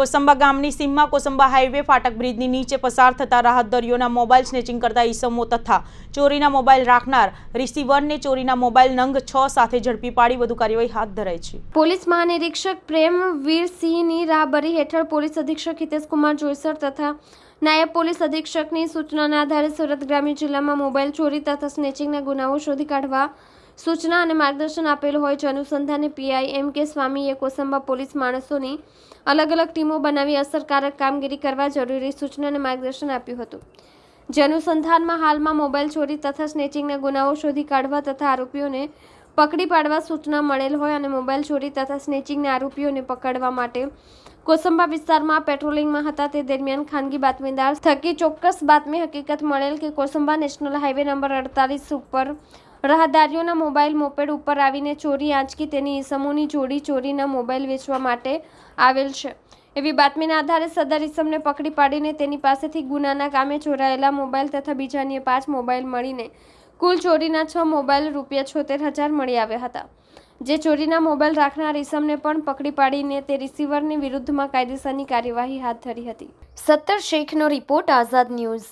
કોસંબા ગામની સીમમાં કોસંબા હાઈવે ફાટક બ્રિજની નીચે પસાર થતા રાહતદરીઓના મોબાઈલ સ્નેચિંગ કરતા ઈસમો તથા ચોરીના મોબાઈલ રાખનાર રિસીવરને ચોરીના મોબાઈલ નંગ છ સાથે ઝડપી પાડી વધુ કાર્યવાહી હાથ ધરાઈ છે. પોલીસ મહાનિરીક્ષક પ્રેમ વીરસિંહની રાહબરી હેઠળ પોલીસ અધિક્ષક હિતેશકુમાર જોઈસર તથા નાયબ પોલીસ અધિક્ષકની સૂચનાના આધારે સુરત ગ્રામ્ય જિલ્લામાં મોબાઈલ ચોરી તથા સ્નેચિંગના ગુનાઓ શોધી કાઢવા સૂચના અને માર્ગદર્શન આપેલ હોય છે. અનુસંધાને પીઆઈ એમ કે સ્વામીએ કોસંબા પોલીસ માણસોની અલગ અલગ ટીમો બનાવી અસરકારક કામગીરી કરવા જરૂરી સૂચના અને માર્ગદર્શન આપ્યું હતું. જે અનુસંધાનમાં હાલમાં મોબાઈલ ચોરી તથા સ્નેચિંગના ગુનાઓ શોધી કાઢવા તથા આરોપીઓને પકડી પાડવા સૂચના મળેલ હોય અને મોબાઈલ ચોરી તથા સ્નેચિંગના આરોપીઓને પકડવા માટે કોસંબા વિસ્તારમાં પેટ્રોલિંગમાં હતા. તે દરમિયાન ખાનગી બાતમીદાર થકી ચોક્કસ બાતમી હકીકત મળેલ કે કોસંબા નેશનલ હાઈવે નંબર અડતાલીસ ઉપર રાહદારીઓના મોબાઈલ મોપેડ ઉપર આવીને ચોરી આંચકી તેની ઈસમોની જોડી ચોરીના મોબાઈલ વેચવા માટે આવેલ છે. એવી બાતમીના આધારે સદર ઈસમને પકડી પાડીને તેની પાસેથી ગુનાના કામે ચોરાયેલા મોબાઈલ તથા બીજાની પાંચ મોબાઈલ મળીને કુલ ચોરીના છ મોબાઈલ રૂપિયા છોતેર હજાર મળી આવ્યા હતા. જે ચોરીના મોબાઈલ રાખનાર ઈસમને પણ પકડી પાડીને તે રિસીવરની વિરુદ્ધમાં કાયદેસરની કાર્યવાહી હાથ ધરી હતી. સત્તર શેખનો રિપોર્ટ આઝાદ ન્યૂઝ.